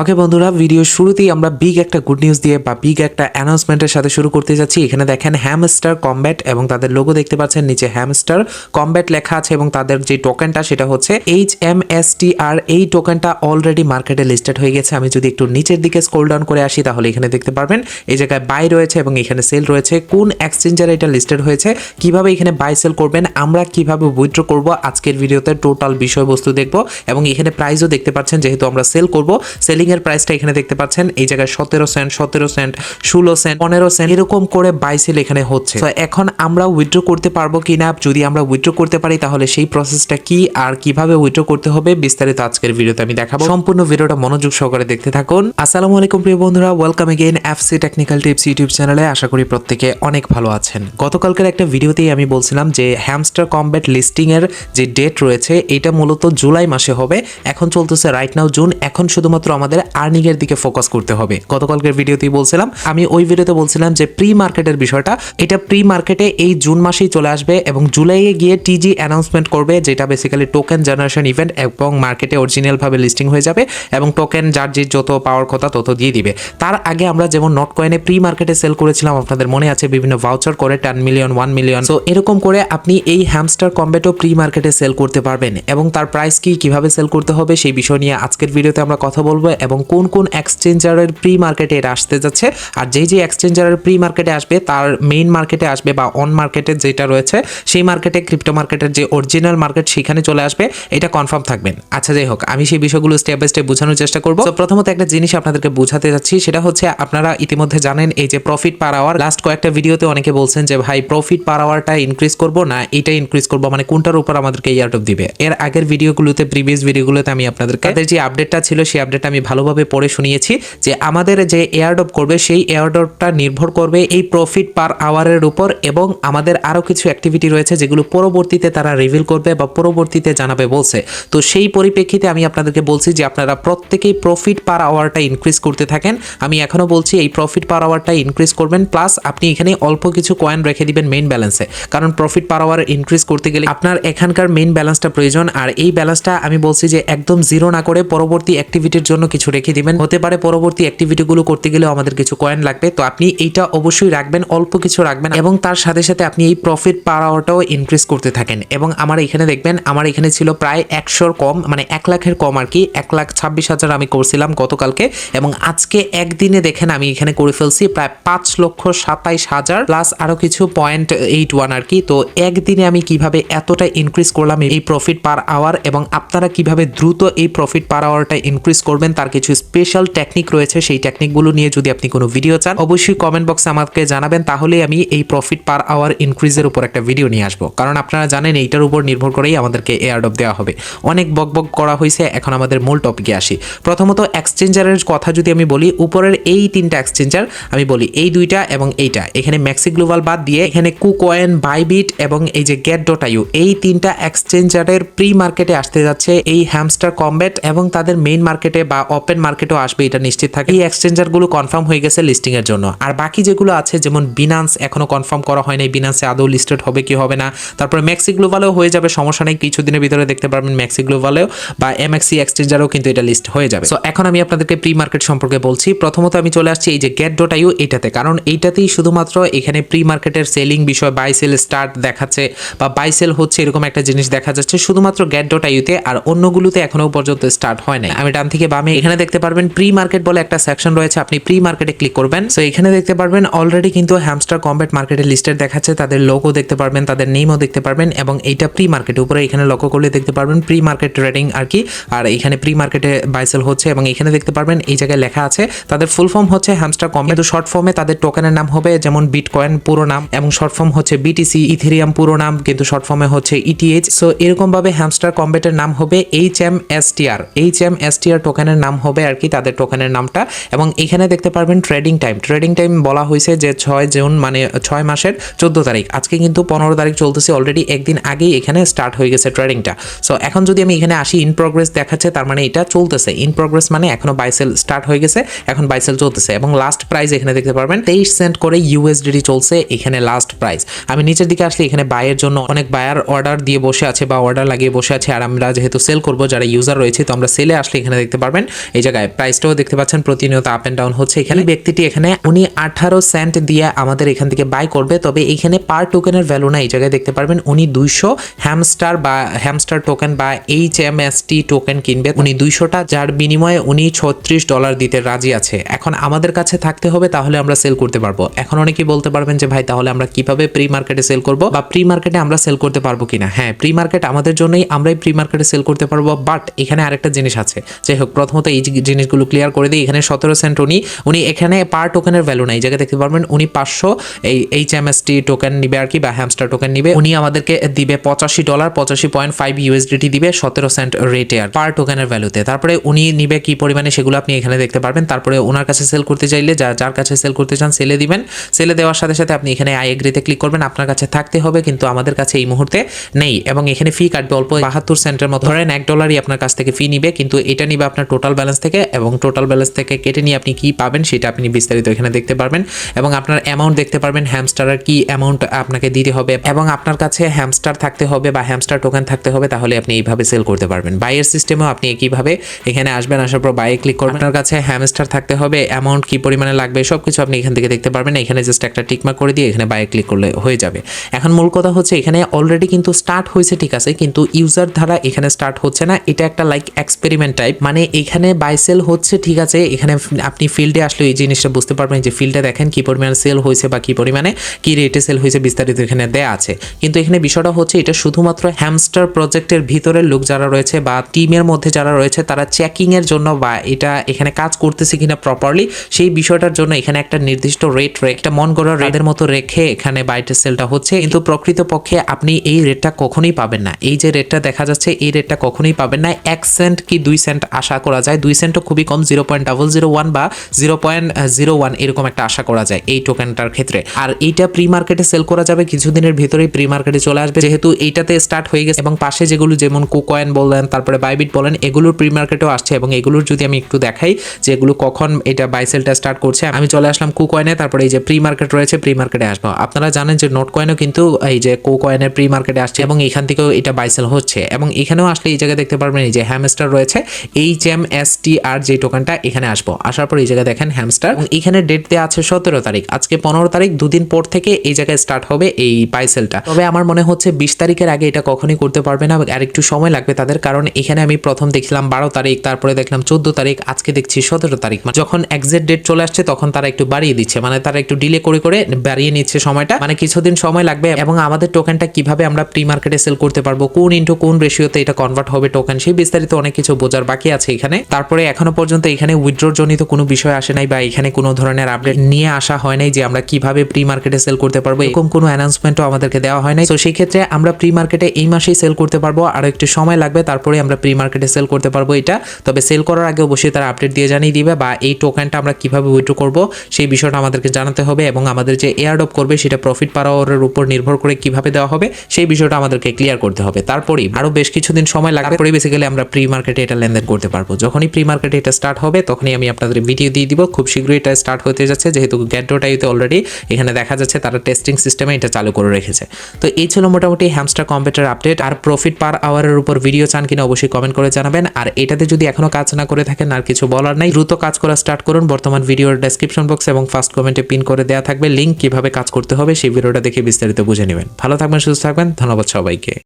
ওকে বন্ধুরা ভিডিও শুরুতেই আমরা বিগ একটা গুড নিউজ দিয়ে বা বিগ একটা অ্যানাউন্সমেন্টের সাথে শুরু করতে যাচ্ছি। এখানে দেখেন হ্যামস্টার কম্ব্যাট এবং তাদের লোগো দেখতে পাচ্ছেন, নিচে হ্যামস্টার কম্ব্যাট লেখা আছে এবং তাদের যে টোকেনটা সেটা হচ্ছে H M S T R এই টোকেনটা অলরেডি মার্কেটে লিস্টেড হয়ে গেছে। আমি যদি একটু নিচের দিকে স্কোল ডাউন করে আসি, তাহলে এখানে দেখতে পারবেন, এই জায়গায় বাই রয়েছে এবং এখানে সেল রয়েছে। কোন এক্সচেঞ্জারে এটা লিস্টেড হয়েছে, কীভাবে এখানে বাই সেল করবেন, আমরা কীভাবে উইথড্র করব, আজকের ভিডিওতে টোটাল বিষয়বস্তু দেখব এবং এখানে প্রাইসও দেখতে পাচ্ছেন, যেহেতু আমরা সেল করব সেলিং এর প্রাইসটা এখানে দেখতে পাচ্ছেন। এই জায়গায় সতেরো সেন্ট সতেরো সেন্ট ষোলো সেন্ট পনেরো সেন্ট এরকম করে বাই সেল এখানে হচ্ছে। তো এখন আমরা উইথড্র করতে পারব কিনা? যদি আমরা উইথড্র করতে পারি, তাহলে সেই প্রসেসটা কি? আর কীভাবে উইথড্র করতে হবে? বিস্তারিত আজকের ভিডিওতে আমি দেখাবো। সম্পূর্ণ ভিডিওটা মনোযোগ সহকারে দেখতে থাকুন। আসসালামু আলাইকুম, প্রিয় বন্ধুরা। Welcome again FC technical tips YouTube চ্যানেলে আশা করি প্রত্যেকে অনেক ভালো আছেন। গতকালকের একটা ভিডিওতেই আমি বলছিলাম যে হ্যামস্টার কম্ব্যাট লিস্টিং এর যে ডেট রয়েছে, এটা মূলত জুলাই মাসে হবে। এখন চলতেছে রাইট নাও জুন এখন শুধুমাত্র আমাদের আর্নিং এর দিকে ফোকাস করতে হবে। গতকালকের ভিডিওতেই বলছিলাম, আমি ওই ভিডিওতে বলছিলাম যে প্রি মার্কেটের বিষয়টা, এটা প্রি মার্কেটে এই জুন মাসেই চলে আসবে এবং জুলাইয়ে গিয়ে টিজি অ্যানাউন্সমেন্ট করবে, যেটা বেসিক্যালি টোকেন জেনারেশন ইভেন্ট এবং মার্কেটে অরিজিনালভাবে লিস্টিং হয়ে যাবে এবং টোকেন যার যে যত পাওয়ার কথা তত দিয়ে দিবে। তার আগে আমরা যেমন নট কয়েনে প্রি মার্কেটে সেল করেছিলাম, আপনাদের মনে আছে বিভিন্ন ভাউচার করে টেন মিলিয়ন ওয়ান মিলিয়ন তো এরকম করে আপনি এই হ্যামস্টার কম্বেটও প্রি মার্কেটে সেল করতে পারবেন এবং তার প্রাইস কি, কীভাবে সেল করতে হবে, সেই বিষয় নিয়ে আজকের ভিডিওতে আমরা কথা বলব এবং কোন কোন এক্সচেঞ্জারের প্রি মার্কেটে এটা আসতে যাচ্ছে। আর যেই যে এক্সচেঞ্জারের প্রি মার্কেটে আসবে, তার মেইন মার্কেটে আসবে বা অন মার্কেটে যেটা রয়েছে, সেই মার্কেটে ক্রিপ্টো মার্কেটের যে অরিজিনাল মার্কেট সেখানে চলে আসবে, এটা কনফার্ম থাকবেন। আচ্ছা যাই হোক, আমি সেই বিষয়গুলো স্টেপ বাই স্টেপ বোঝানোর চেষ্টা করব। তো প্রথমত একটা জিনিস আপনাদেরকে বোঝাতে যাচ্ছি, সেটা হচ্ছে আপনারা ইতিমধ্যে জানেন, এই যে প্রফিট পার আওয়ার লাস্ট কয়েকটা ভিডিওতে অনেকে বলছেন যে, ভাই প্রফিট পার আওয়ারটা ইনক্রিজ করব না, এটা ইনক্রিজ করব? মানে কোনটার উপর আমাদেরকে ইয়ারটপ দিবে? এর আগের ভিডিওগুলোতে প্রিভিয়াস ভিডিওগুলোতে আমি আপনাদেরকে, তাদের যে আপডেটটা ছিল, সেই আপডেটটা আমি ভালোভাবে পড়ে শুনিয়েছি যে আমাদের যে এয়ারডপ করবে, সেই এয়ারডপটা নির্ভর করবে এই প্রফিট পার আওয়ারের উপর এবং আমাদের আরও কিছু অ্যাক্টিভিটি রয়েছে যেগুলো পরবর্তীতে তারা রিভিল করবে বা পরবর্তীতে জানাবে বলছে। তো সেই পরিপ্রেক্ষিতে আমি আপনাদেরকে বলছি যে আপনারা প্রত্যেকেই প্রফিট পার আওয়ারটা ইনক্রিজ করতে থাকেন। আমি এখনও বলছি এই প্রফিট পার আওয়ারটা ইনক্রিজ করবেন প্লাস আপনি এখানে অল্প কিছু কয়েন রেখে দিবেন মেইন ব্যালেন্সে কারণ প্রফিট পার আওয়ার ইনক্রিজ করতে গেলে আপনার এখানকার মেইন ব্যালেন্সটা প্রয়োজন, আর এই ব্যালেন্সটা আমি বলছি যে একদম জিরো না করে পরবর্তী অ্যাক্টিভিটির জন্য কিছু রেখে দিবেন। হতে পারে পরবর্তী অ্যাক্টিভিটিগুলো করতে গেলেও আমাদের কিছু কয়েন লাগবে। তো আপনি এইটা অবশ্যই রাখবেন, অল্প কিছু রাখবেন এবং তার সাথে সাথে আপনি এই প্রফিট পার আওয়ারটাও ইনক্রিজ করতে থাকেন। এবং আমার এখানে দেখবেন, আমার এখানে ছিল প্রায় একশোর কম মানে এক লাখের কম আর কি, এক লাখ ছাব্বিশ হাজার আমি করছিলাম গতকালকে। এবং আজকে একদিনে দেখেন আমি এখানে করে ফেলছি প্রায় পাঁচ লক্ষ সাতাইশ হাজার প্লাস আরও কিছু পয়েন্ট এইট ওয়ান আর কি। তো একদিনে আমি কীভাবে এতটা ইনক্রিজ করলাম এই প্রফিট পার আওয়ার এবং আপনারা কীভাবে দ্রুত এই প্রফিট পার আওয়ারটা ইনক্রিজ করবেন তার কিছু স্পেশাল টেকনিক রয়েছে, সেই টেকনিকগুলো নিয়ে যদি আপনি কোনো ভিডিও চান, অবশ্যই কমেন্ট বক্সে আমাকে জানাবেন, তাহলে আমি এই প্রফিট পার আওয়ার ইনক্রিজের উপর একটা ভিডিও নিয়ে আসব। কারণ আপনারা জানেন, এইটার উপর নির্ভর করেই আমাদেরকে এয়ারডপ দেওয়া হবে। অনেক বক বক করা হয়েছে, এখন আমাদের মূল টপিকে আসি। প্রথমত এক্সচেঞ্জারের কথা যদি আমি বলি, উপরের এই তিনটা এক্সচেঞ্জার আমি বলি এই দুইটা এবং এইটা। এখানে ম্যাক্সি গ্লোবাল বাদ দিয়ে, এখানে কুকয়েন বাইবিট এবং এই যে গেট ডট আইউ এই তিনটা এক্সচেঞ্জারের প্রি মার্কেটে আসতে যাচ্ছে এই হ্যামস্টার কম্ব্যাট এবং তাদের মেইন মার্কেটে বা ওপেন মার্কেটও আসবে, এটা নিশ্চিত থাকে। এই এক্সচেঞ্জারগুলো কনফার্ম হয়ে গেছে লিস্টিং এর জন্য। আর বাকি যেগুলো আছে, যেমন বিনান্স এখনও কনফার্ম করা হয় নাই। বিনান্সে আদৌ লিস্টেড হবে কি হবে না। তারপরে ম্যাক্সি গ্লোবালেও হয়ে যাবে, সমস্যা নেই। কিছুদিনের ভিতরে দেখতে পারবেন ম্যাক্সি গ্লোবালেও বা এমএক্সি এক্সচেঞ্জারও কিন্তু এটা লিস্ট হয়ে যাবে। সো এখন আমি আপনাদেরকে প্রি মার্কেট সম্পর্কে বলছি। প্রথমত আমি চলে আসছি এই যে গেট ডট আইউ এটাতে। কারণ এইটাতেই শুধুমাত্র এখানে প্রি মার্কেটের সেলিং বিষয় বাই সেল স্টার্ট দেখাচ্ছে বা বাই সেল হচ্ছে এরকম একটা জিনিস দেখা যাচ্ছে। শুধুমাত্র গেট ডট আইউতে আর অন্যগুলোতে এখনও পর্যন্ত স্টার্ট হয় নাই। আমি ডান থেকে বামে এখানে দেখতে পারবেন প্রি মার্কেট বলে একটা সেকশন রয়েছে, আপনি প্রি মার্কেটে ক্লিক করবেন। সো এখানে দেখতে পারবেন অলরেডি কিন্তু হ্যামস্টার কম্ব্যাট মার্কেটে লিস্টেড দেখাচ্ছে, তাদের লোগো দেখতে পারবেন, তাদের নেমও দেখতে পারবেন এবং এইটা প্রি মার্কেট উপরে এখানে লক্ষ্য করলে দেখতে পারবেন প্রি মার্কেট ট্রেডিং আর কি। আর এখানে প্রি মার্কেটে বাইসেল হচ্ছে এবং এখানে দেখতে পারবেন এই জায়গায় লেখা আছে, তাদের ফুল ফর্ম হচ্ছে হ্যামস্টার কম কিন্তু শর্ট ফর্মে তাদের টোকেনের নাম হবে যেমন বিটকয়েন পুরো নাম এবং শর্ট ফর্ম হচ্ছে বিটিসি ইথেরিয়াম পুরো নাম, কিন্তু শর্ট ফর্মে হচ্ছে ইটিএইচ সো এরকম ভাবে হ্যামস্টার কম্বেটের নাম হবে H M S T R, H M S T R টোকেনের নাম হবে আর কি তাদের টোকেনের নামটা। এবং এখানে দেখতে পারবেন ট্রেডিং টাইম ট্রেডিং টাইম বলা হয়েছে যে ছয় জুন মানে ছয় মাসের চোদ্দ তারিখ। আজকে কিন্তু পনেরো তারিখ চলতেছে অলরেডি একদিন আগেই এখানে স্টার্ট হয়ে গেছে ট্রেডিংটা সো এখন যদি আমি এখানে আসি ইন প্রোগ্রেস দেখাচ্ছে, তার মানে এটা চলতেছে। ইন প্রোগ্রেস মানে এখনও বাইসেল স্টার্ট হয়ে গেছে, এখন বাইসেল চলতেছে। এবং লাস্ট প্রাইস এখানে দেখতে পারবেন, তেইশ সেন্ট করে ইউএসডিটি চলছে এখানে লাস্ট প্রাইস আমি নিচের দিকে আসলে এখানে বাইয়ের জন্য অনেক বায়ার অর্ডার দিয়ে বসে আছে বা অর্ডার লাগিয়ে বসে আছে। আর আমরা যেহেতু সেল করব, যারা ইউজার রয়েছে, তো আমরা সেলে আসলে এখানে দেখতে পারবেন এই জায়গায় প্রাইসটাও দেখতে পাচ্ছেন, প্রতিনিয়ত আপ এন্ড ডাউন হচ্ছে। এখানে ব্যক্তিটি এখানে উনি আঠারো সেন্ট দিয়ে আমাদের এখান থেকে বাই করবে, তবে এখানে পার টোকেনের ভ্যালু না এই জায়গায় দেখতে পারবেন উনি দুইশো হ্যামস্টার বা হ্যামস্টার টোকেন বা H M S T token কিনবে। উনি দুইশোটা, যার বিনিময়ে উনি ছত্রিশ ডলার দিতে রাজি আছে। এখন আমাদের কাছে থাকতে হবে, তাহলে আমরা সেল করতে পারব। এখন অনেকেই বলতে পারবেন যে, ভাই, তাহলে আমরা কীভাবে প্রি মার্কেটে সেল করব? বা প্রি মার্কেটে আমরা সেল করতে পারব কিনা? হ্যাঁ প্রি মার্কেট আমাদের জন্যই আমরাই প্রি মার্কেটে সেল করতে পারব বাট এখানে আরেকটা জিনিস আছে। যাই হোক, প্রথমত এই জিনিসগুলো ক্লিয়ার করে দিই। এখানে সতেরো সেন্ট উনি উনি এখানে পার টোকেনের ভ্যালু নাই। জায়গায় দেখতে পারবেন, উনি পাঁচশো এই H M S T token নিবে আর কি, বা হ্যামস্টার টোকেন নিবে। উনি আমাদেরকে দিবে পঁচাশি ডলার পঁচাশি পয়েন্ট ফাইভ ইউএসডিটি দিবে সতেরো সেন্ট রেটে আর পার টোকেনের ভ্যালুতে তারপরে উনি নিবে কি পরিমাণে সেগুলো আপনি এখানে দেখতে পারবেন। তারপরে ওনার কাছে সেল করতে চাইলে, যা যার কাছে সেল করতে চান সেলে দিবেন। সেলে দেওয়ার সাথে সাথে আপনি এখানে আই এগ্রিতে ক্লিক করবেন। আপনার কাছে থাকতে হবে, কিন্তু আমাদের কাছে এই মুহূর্তে নেই। এবং এখানে ফি কাটবে অল্প, বাহাত্তর সেন্টের মতো। ধরেন এক ডলারই আপনার কাছ থেকে ফি নিবে, কিন্তু এটা নিবে আপনার টোটাল ব্যালেন্স থেকে এবং টোটাল ব্যালেন্স থেকে কেটে নিয়ে আপনি কি পাবেন সেটা আপনি বিস্তারিত এখানে দেখতে পারবেন। এবং আপনার অ্যামাউন্ট দেখতে পারবেন হ্যামস্টারের কি অ্যামাউন্ট আপনাকে দিতে হবে এবং আপনার কাছে হ্যামস্টার থাকতে হবে বা হ্যামস্টার টোকেন থাকতে হবে, তাহলে আপনি এইভাবে সেল করতে পারবেন। বাইয়ের সিস্টেমেও আপনি একইভাবে এখানে আসবেন, আসার পর বাইয়ে ক্লিক করবেন। আপনার কাছে হ্যামস্টার থাকতে হবে অ্যামাউন্ট কি পরিমাণে লাগবে সব কিছু আপনি এখান থেকে দেখতে পারবেন। এখানে জাস্ট একটা টিকমার্ক করে দিয়ে এখানে বাইয়ে ক্লিক করলে হয়ে যাবে। এখন মূল কথা হচ্ছে এখানে অলরেডি কিন্তু স্টার্ট হয়েছে, ঠিক আছে, কিন্তু ইউজার দ্বারা এখানে স্টার্ট হচ্ছে না। এটা একটা লাইক এক্সপেরিমেন্ট টাইপ মানে এখানে বাই সেল হচ্ছে, ঠিক আছে? এখানে আপনি ফিল্ডে আসলে এই জিনিসটা বুঝতে পারবেন যে ফিল্ডে দেখেন কি পরিমাণে সেল হয়েছে বা কি পরিমাণে, কি রেটে সেল হয়েছে বিস্তারিত এখানে দেয়া আছে। কিন্তু এখানে বিষয়টা হচ্ছে, এটা শুধুমাত্র হ্যামস্টার প্রজেক্টের ভিতরের লোক যারা রয়েছে বা টিমের মধ্যে যারা রয়েছে, তারা চেকিংয়ের জন্য বা এটা এখানে কাজ করতেছে কিনা প্রপারলি সেই বিষয়টার জন্য এখানে একটা নির্দিষ্ট রেট একটা মন গড়া রেটের মতো রেখে এখানে বাইটের সেলটা হচ্ছে। কিন্তু প্রকৃতপক্ষে আপনি এই রেটটা কখনোই পাবেন না। এই যে রেটটা দেখা যাচ্ছে, এই রেটটা কখনোই পাবেন না। এক সেন্ট কি দুই সেন্ট আশা করা যায় দুই সেন্টও খুবই কম, zero point double zero one বা জিরো পয়েন্ট জিরো ওয়ান এরকম একটা আশা করা যায় এই টোকেনটার ক্ষেত্রে। আর এইটা প্রি মার্কেটে সেল করা যাবে, কিছুদিনের ভিতরেই প্রি মার্কেটে চলে আসবে। যেহেতু এইটাতে স্টার্ট হয়ে গেছে এবং পাশে যেগুলো যেমন কোকয়েন বললেন তারপরে বাইবিট বলেন, এগুলোর প্রি মার্কেটেও আসছে এবং এগুলোর যদি আমি একটু দেখাই যে এগুলো কখন এটা বাইসেলটা স্টার্ট করছে, আমি চলে আসলাম কুকয়েনে তারপরে এই যে প্রি মার্কেট রয়েছে প্রি মার্কেটে আসব। আপনারা জানেন যে নোট কয়েনও কিন্তু এই যে কোকয়েনের প্রি মার্কেটে আসছে এবং এখান থেকেও এটা বাইসেল হচ্ছে। এবং এখানেও আসলে এই জায়গায় দেখতে পারবেন এই যে হ্যামস্টার রয়েছে এইচ এম এস আর যে টোকেনটা এখানে আসব। আসার পর এই জায়গায় দেখেন হ্যামস্টার এখানে ডেট দেওয়া আছে সতেরো তারিখ। আজকে পনেরো তারিখ, দুদিন পর থেকে এই জায়গায় স্টার্ট হবে এই পাইসেলটা তবে আমার মনে হচ্ছে বিশ তারিখের আগে এটা কখনোই করতে পারবে না, আর একটু সময় লাগবে তাদের। কারণ এখানে আমি প্রথম দেখলাম বারো তারিখ, তারপরে দেখলাম চোদ্দ তারিখ, আজকে দেখছি সতেরো তারিখ। মানে যখন এক্সাক্ট ডেট চলে আসছে, তখন তারা একটু বাড়িয়ে দিচ্ছে। মানে তারা একটু ডিলে করে করে বাড়িয়ে নিচ্ছে সময়টা। মানে কিছুদিন সময় লাগবে, এবং আমাদের টোকেনটা কীভাবে আমরা প্রি মার্কেটে সেল করতে পারব, কোন ইন্টু কোন রেশিওতে এটা কনভার্ট হবে টোকেন সেই বিস্তারিত অনেক কিছু বোঝার বাকি আছে এখানে। তারপরে এখনও পর্যন্ত এখানে উইথড্রোর জনিত কোনো বিষয় আসে নাই বা এখানে কোনো ধরনের আপডেট নিয়ে আসা হয় নাই যে আমরা কীভাবে প্রি মার্কেটে সেল করতে পারব, এরকম কোনো অ্যানাউন্সমেন্টও আমাদেরকে দেওয়া হয় নাই। তো সেই ক্ষেত্রে আমরা প্রি মার্কেটে এই মাসেই সেল করতে পারব, আর একটু সময় লাগবে, তারপরে আমরা প্রি মার্কেটে সেল করতে পারব এটা। তবে সেল করার আগে অবশ্যই তারা আপডেট দিয়ে জানিয়ে দিবে বা এই টোকেনটা আমরা কীভাবে উইথড্র করব, সেই বিষয়টা আমাদেরকে জানাতে হবে এবং আমাদের যে এয়ারডপ করবে সেটা প্রফিট পাওয়ারের উপর নির্ভর করে কীভাবে দেওয়া হবে, সেই বিষয়টা আমাদেরকে ক্লিয়ার করতে হবে। তারপরেই আরও বেশ কিছুদিন সময় লাগবে তারপরে বেসিক্যালি আমরা প্রি মার্কেটে এটা লেনদেন করতে পারব। যখনই প্রি মার্কেটে এটা স্টার্ট হবে, তখনই আমি আপনাদের ভিডিও দিয়ে দিব। খুব শীঘ্রই এটা স্টার্ট হতে যাচ্ছে, যেহেতু গ্যাড্রোটাইতে অলরেডি এখানে দেখা যাচ্ছে তারা টেস্টিং সিস্টেমে এটা চালু করে রেখেছে। তো এই ছিল মোটামুটি হ্যামস্টার কম্পিউটার আপডেট আর প্রফিট পার আওয়ারের উপর ভিডিও চান কিনা অবশ্যই কমেন্ট করে জানাবেন। আর এটাতে যদি এখনও কাজ না করে থাকেন, আর কিছু বলার নাই, দ্রুত কাজ করা স্টার্ট করুন। বর্তমান ভিডিওর ডেসক্রিপশন বক্স এবং ফার্স্ট কমেন্টে পিন করে দেওয়া থাকবে। লিঙ্ক কীভাবে কাজ করতে হবে, সেই ভিডিওটা দেখে বিস্তারিত বুঝে নেবেন। ভালো থাকবেন, সুস্থ থাকবেন। ধন্যবাদ সবাইকে।